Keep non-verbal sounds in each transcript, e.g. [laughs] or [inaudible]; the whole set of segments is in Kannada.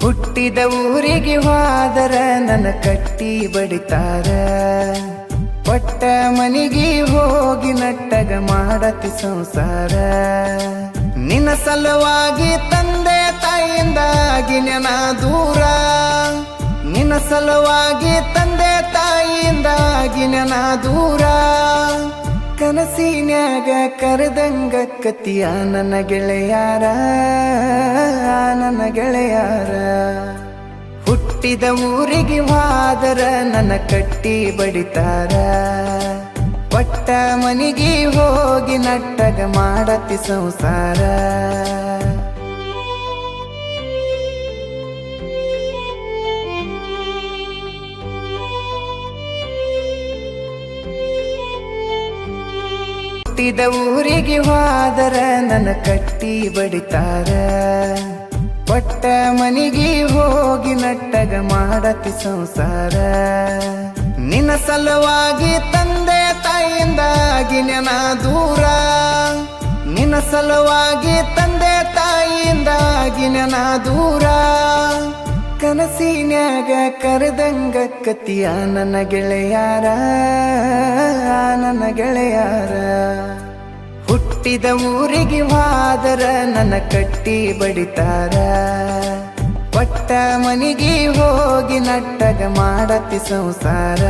ಹುಟ್ಟಿದ ಊರಿಗೆ ಹೋದರ ನನ್ನ ಕಟ್ಟಿ ಬಡಿತಾರ. ಪಟ್ಟ ಮನಿಗೆ ಹೋಗಿ ನಟ್ಟಗ ಮಾಡತಿ ಸಂಸಾರ. ನಿನ್ನ ಸಲುವಾಗಿ ತಂದೆ ತಾಯಿಯಿಂದಾಗಿ ನೆನ ದೂರ. ನಿನ್ನ ಸಲುವಾಗಿ ತಂದೆ ತಾಯಿಯಿಂದಾಗಿ ನೆನ ದೂರ. ಕನಸಿನ್ಯಾಗ ಕರೆದಂಗ ಕತಿಯ ನನ್ನ ಗೆಳೆಯಾರ ನನ್ನ ಗೆಳೆಯಾರ. ಹುಟ್ಟಿದ ಊರಿಗೆ ವಾದರ ನನ್ನ ಕಟ್ಟಿ ಬಡಿತಾರ. ಪಟ್ಟ ಮನಿಗೆ ಹೋಗಿ ನಟ್ಟಗ ಮಾಡತಿ ಸಂಸಾರ. ಹುಟ್ಟಿದ ಊರಿಗೆ ಹೋದರ ನನ್ನ ಕಟ್ಟಿ ಬಡಿತಾರ. ಪಟ್ಟ ಮನಿಗೆ ಹೋಗಿ ನಟ್ಟಗ ಮಾಡತಿ ಸಂಸಾರ. ನಿನ್ನ ಸಲುವಾಗಿ ತಂದೆ ತಾಯಿಯಿಂದಾಗಿ ನೆನ ದೂರ. ನಿನ್ನ ಸಲುವಾಗಿ ತಂದೆ ತಾಯಿಯಿಂದಾಗಿ ನೆನ ದೂರ. ಕನಸಿನ್ಯಾಗ ಕರೆದಂಗ ಕತಿಯ ನನ್ನ ಗೆಳೆಯಾರ ನನ್ನ ಗೆಳೆಯಾರ. ಹುಟ್ಟಿದ ಊರಿಗೆ ವಾದರ ನನ್ನ ಕಟ್ಟಿ ಬಡಿತಾರ. ಪಟ್ಟ ಮನಿಗೆ ಹೋಗಿ ನಟ್ಟಗ ಮಾಡತಿ ಸಂಸಾರ.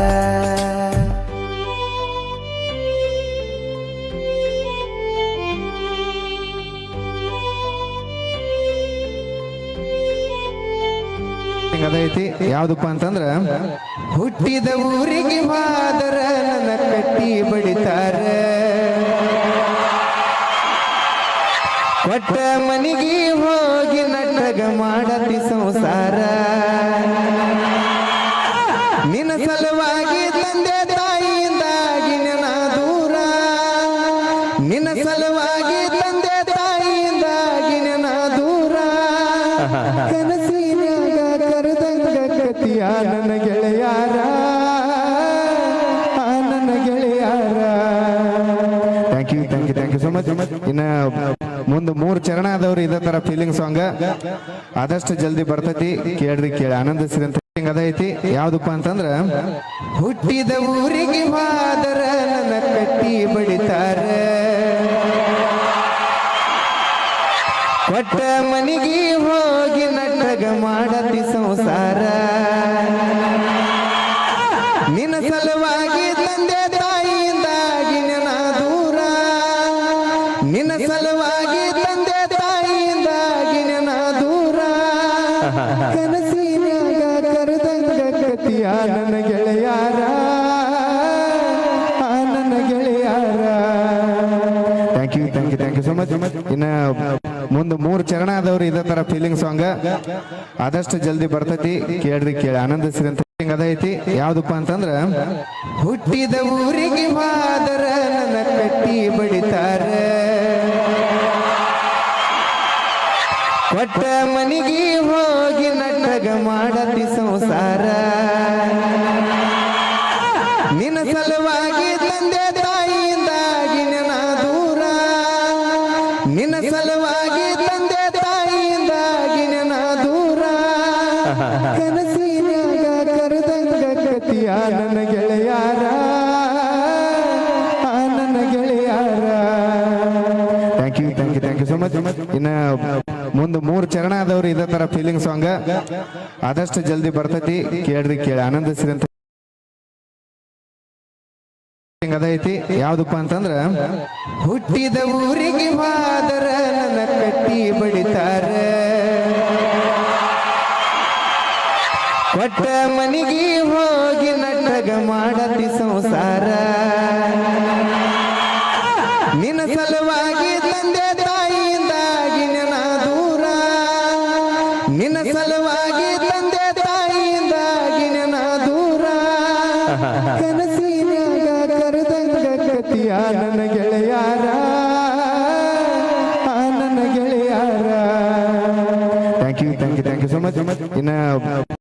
ಅದೈತಿ ಯಾವ್ದಪ್ಪ ಅಂತಂದ್ರ, ಹುಟ್ಟಿದ ಊರಿಗೆ ಮಾದರ ನನ್ನ ಕಟ್ಟಿ ಬಡಿತಾರ. ಕೊಟ್ಟ ಮನಿಗಿ ಹೋಗಿ ನಟ್ಟಗ ಮಾಡತಿ ಸಂಸಾರ. ನಿನ್ನ ಸಲುವಾಗಿ ತಂದೆ ತಾಯಿಯಿಂದಾಗಿ ನನ್ನ ದೂರ. ನಿನ್ನ ಸಲುವಾಗಿ ತಂದೆ ತಾಯಿಯಿಂದಾಗಿ ನನ್ನ ದೂರ. ಕನಸಿನ್ಯಾಗ [laughs] ಕರೆದಂಗ ಗತಿಯ? ನನ್ನ ಗೆಳೆಯಾರ. ನನ್ನ ಗೆಳೆಯಾರ. Thank you thank you thank you so much ಇನ್ನ ಮುಂದೆ ಮೂರು ಚರಣ ಆದವ್ರು ಇದೇ ತರ ಫೀಲಿಂಗ್ ಸಾಂಗ್ ಆದಷ್ಟು ಜಲ್ದಿ ಬರ್ತೈತಿ. ಕೇಳ್ರಿ, ಕೇಳಿ. ಆನಂದಿಸ್ರಿ ಅಂತ ಅದೈತಿ ಯಾವ್ದಪ್ಪ ಅಂತಂದ್ರ, ಹುಟ್ಟಿದ ಊರಿಗೆ ಮಾದರ ನನ್ನ ಕಟ್ಟಿ ಬಡಿತಾರ. ಕೊಟ್ಟ ಮನೆಗೆ ಹೋಗಿ ನಟ್ಟಗ ಮಾಡತಿ ಸಂಸಾರ. ನಿನ್ನ ಸಲುವಾಗಿ ತಂದೆ ತಾಯಿಯಿಂದಾಗಿ ನಿನ್ನ ದೂರ. ನಿನ್ನ ಸಲುವಾಗಿ ತಂದೆ ತಾಯಿಯಿಂದಾಗಿ ನಿನ್ನ ದೂರ. ಕನಸಿನಾಗ ಕರೆದಂಗ ಕತಿಯ ನನ್ನ ಗೆಳೆಯಾರ. ನನ್ನ ಗೆಳೆಯಾರ. Thank you thank you thank you so much ಇನ್ನ ಮುಂದೆ ಮೂರು ಚರಣ ಆದವ್ರು ಇದೇ ತರ ಫೀಲಿಂಗ್ ಸಾಂಗ್ ಆದಷ್ಟು ಜಲ್ದಿ ಬರ್ತೈತಿ, ಕೇಳ್ರಿ ಕೇಳಿ. ಆನಂದಿಸ್ರಿ ಅಂತ ಅದೈತಿ ಯಾವ್ದಪ್ಪ ಅಂತಂದ್ರ, ಹುಟ್ಟಿದ ಊರಿಗೆ ಮಾದರ ನನ್ನ ಕಟ್ಟಿ ಬಡಿತಾರ. ಕೊಟ್ಟ ಮನಿಗೆ ಹೋಗಿ ನಟಗ ಮಾಡತಿ ಸಂಸಾರ. ನಿನ್ನ ಸಲುವಾಗಿ ತಂದೆ ಕನಸಿನ್ಯಾಗ ಕರೆದಂಗ ಗತಿಯ ನನ್ನ ಗೆಳೆಯಾರ. ನನ್ನ ಗೆಳೆಯಾರ. Thank you thank you thank you so much ಇನ್ನ ಮುಂದೆ ಮೂರು ಚರಣ ಆದವ್ರು ಇದೇ ತರ ಫೀಲಿಂಗ್ ಸಾಂಗ್ ಆದಷ್ಟು ಜಲ್ದಿ ಬರ್ತೈತಿ, ಕೇಳ್ರಿ ಕೇಳಿ. ಆನಂದಿಸಿದಂತ ಅದೈತಿ ಯಾವ್ದಪ್ಪ ಅಂತಂದ್ರ, ಹುಟ್ಟಿದ ಊರಿಗೆ ಮಾದರ ಕೊಟ್ಟ ಮನಿಗೆ ಹೋಗಿ ನಟಗ ಮಾಡತಿ ಸಂಸಾರ. ನಿನ್ನ ಸಲುವಾಗಿ ತಂದೆ ತಾಯಿಯಿಂದಾಗಿ ನನ್ನ ದೂರ. ನಿನ್ನ ಸಲುವಾಗಿ ತಂದೆ ತಾಯಿಯಿಂದಾಗಿ ನನ್ನ ದೂರ. ಕನಸಿನಾಗ ಕರೆದಂಗ ಕತಿಯ ನನ್ನ ಗೆಳೆಯಾರ. ನನ್ನ ಗೆಳೆಯಾರ. Thank you thank you thank you so much ಇನ್ನ